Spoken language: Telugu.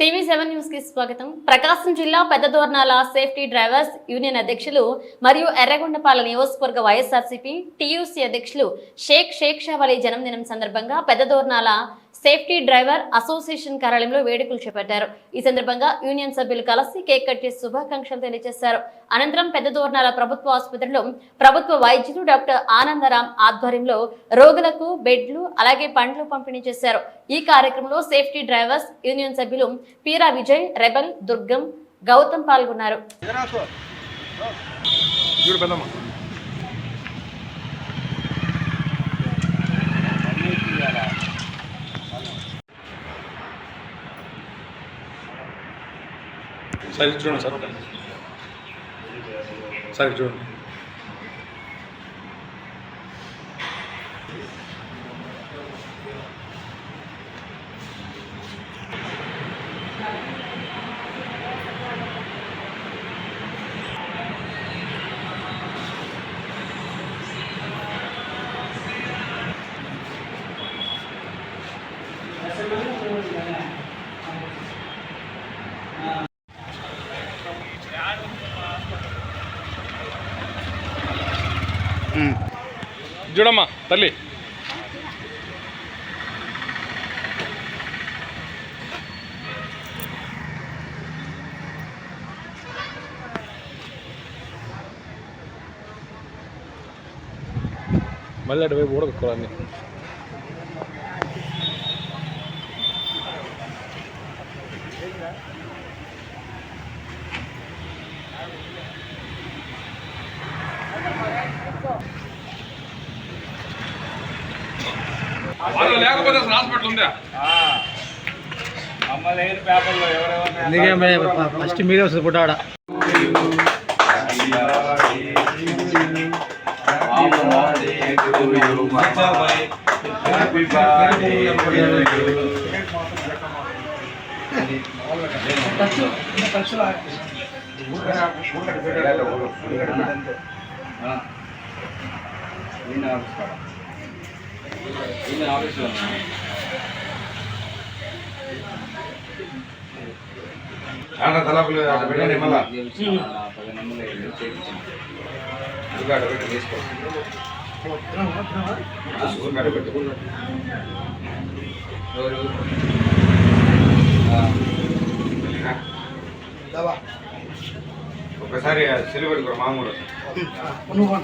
టీవీ సెవెన్ న్యూస్కి స్వాగతం. ప్రకాశం జిల్లా పెద్దదోర్నాల సేఫ్టీ డ్రైవర్స్ యూనియన్ అధ్యక్షులు మరియు ఎర్రగొండపాల నియోజకవర్గ వైఎస్ఆర్సీపీ టీయూసీ అధ్యక్షులు షేక్ షేక్ షావలి జన్మదినం సందర్భంగా పెద్దదోర్నాల సేఫ్టీ డ్రైవర్ అసోసియేషన్ కార్యాలయంలో వేడుకలు చేపట్టారు. ఈ సందర్భంగా యూనియన్ సభ్యులు కలిసి కేక్ కట్ చేసి శుభాకాంక్షలు తెలియజేశారు. అనంతరం పెద్ద దూరణాల ప్రభుత్వ ఆసుపత్రిలో ప్రభుత్వ వైద్యులు డాక్టర్ ఆనందరాం ఆధ్వర్యంలో రోగులకు బెడ్లు అలాగే పండ్లు పంపిణీ చేశారు. ఈ కార్యక్రమంలో సేఫ్టీ డ్రైవర్స్ యూనియన్ సభ్యులు పీరా విజయ్ రెబల్ దుర్గం గౌతమ్ పాల్గొన్నారు. సరే చూడండి సార్. సరే చూడండి. చూడమ్మా తల్లి. మళ్ళీ అటువైపు కూడా వాళ్ళు లేకపోతే అసలు హాస్పిటల్ ఉందా? అమ్మ లేని పేపర్లో ఎవరెవరు ఎందుకే ఫస్ట్ మీరే వస్తుంది పుట్టాడ ఆఫీస్లో ఆడ తలపులు అక్కడ పెట్టండి మళ్ళా పది నెంబర్లు చేయించాను ఇంకా అక్కడ పెట్టి తీసుకో ఊరికాడ పెట్టు ఎవరు ఒకసారి సిలిబడి కూడా మామూలు నువ్వు